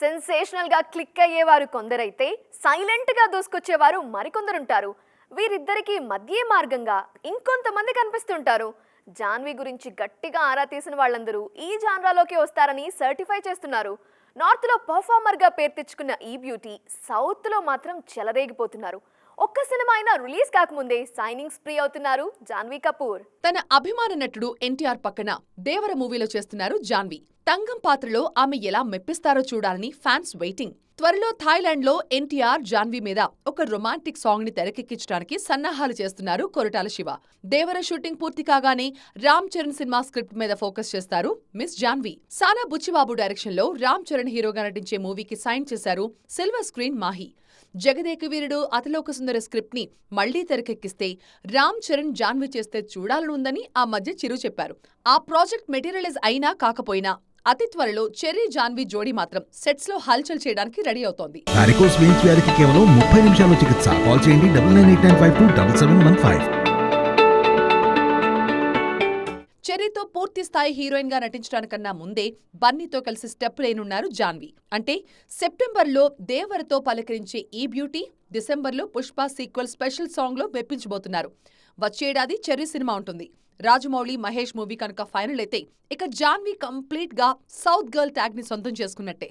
సెన్సేషనల్గా click అయ్యేవారు కొందరైతే సైలెంట్గా దూసుకొచ్చేవారు మరికొందరుంటారు. వీరిద్దరికి మధ్య మార్గంగా ఇంకొంతమంది కనిపిస్తుంటారు. జాన్వి గురించి గట్టిగా ఆరా తీసిన వాళ్ళందరూ ఈ జాన్రాలోకి వస్తారని సర్టిఫై చేస్తున్నారు. నార్త్లో పర్ఫార్మర్గా పేరు తెచ్చుకున్న ఈ బ్యూటీ సౌత్లో మాత్రం చెలరేగిపోతున్నారు. ఒక్క సినిమా అయినా రిలీజ్ కాకముందే సైనింగ్ స్ప్రీ అవుతున్నారు జాన్వీ కపూర్. తన అభిమాన నటుడు ఎన్టీఆర్ పక్కన దేవర మూవీలో చేస్తున్నారు జాన్వి. తంగం పాత్రలో ఆమె ఎలా మెప్పిస్తారో చూడాలని ఫ్యాన్స్ వెయిటింగ్. త్వరలో థాయిలాండ్లో ఎన్టీఆర్ జాన్వి మీద ఒక రొమాంటిక్ సాంగ్ని తెరకెక్కించడానికి సన్నాహాలు చేస్తున్నారు కొరటాల శివ. దేవర షూటింగ్ పూర్తి కాగానే రామ్ చరణ్ సినిమా స్క్రిప్ట్ మీద ఫోకస్ చేస్తారు మిస్ జాన్వి. సానా బుచ్చిబాబు డైరెక్షన్లో రామ్ చరణ్ హీరోగా నటించే మూవీకి సైన్ చేశారు సిల్వర్ స్క్రీన్ మాహి. జగదేక వీరుడు అతిలోక సుందర స్క్రిప్ట్ని మళ్ళీ తెరకెక్కిస్తే రామ్ చరణ్ జాన్వి చేస్తే చూడాలనుందని ఆ మధ్య చిరు చెప్పారు. ఆ ప్రాజెక్ట్ మెటీరియలైజ్ అయినా కాకపోయినా అతి త్వరలో చెర్రీ జాన్వి జోడీ మాత్రం సెట్స్లో హల్చల్ చేయడానికి రెడీ అవుతోంది. వ్యాధికి కేవలం ముప్పై నిమిషాల్లో చికిత్స. కాల్ చేయండి బన్నీతో పూర్తి స్థాయి హీరోయిన్గా నటించడానికన్నా ముందే బన్నీతో కలిసి స్టెప్ లేనున్నారు జాన్వి. అంటే సెప్టెంబర్లో దేవరతో పలకరించే ఈ బ్యూటీ డిసెంబర్లో పుష్ప సీక్వెల్ స్పెషల్ సాంగ్లో మెప్పించబోతున్నారు వచ్చేడాది చెర్రీ సినిమా ఉంటుంది. రాజమౌళి మహేష్ మూవీ కనుక ఫైనల్ అయితే ఇక జాన్వి కంప్లీట్గా సౌత్ గర్ల్ ట్యాగ్ని సొంతం చేసుకున్నట్టే.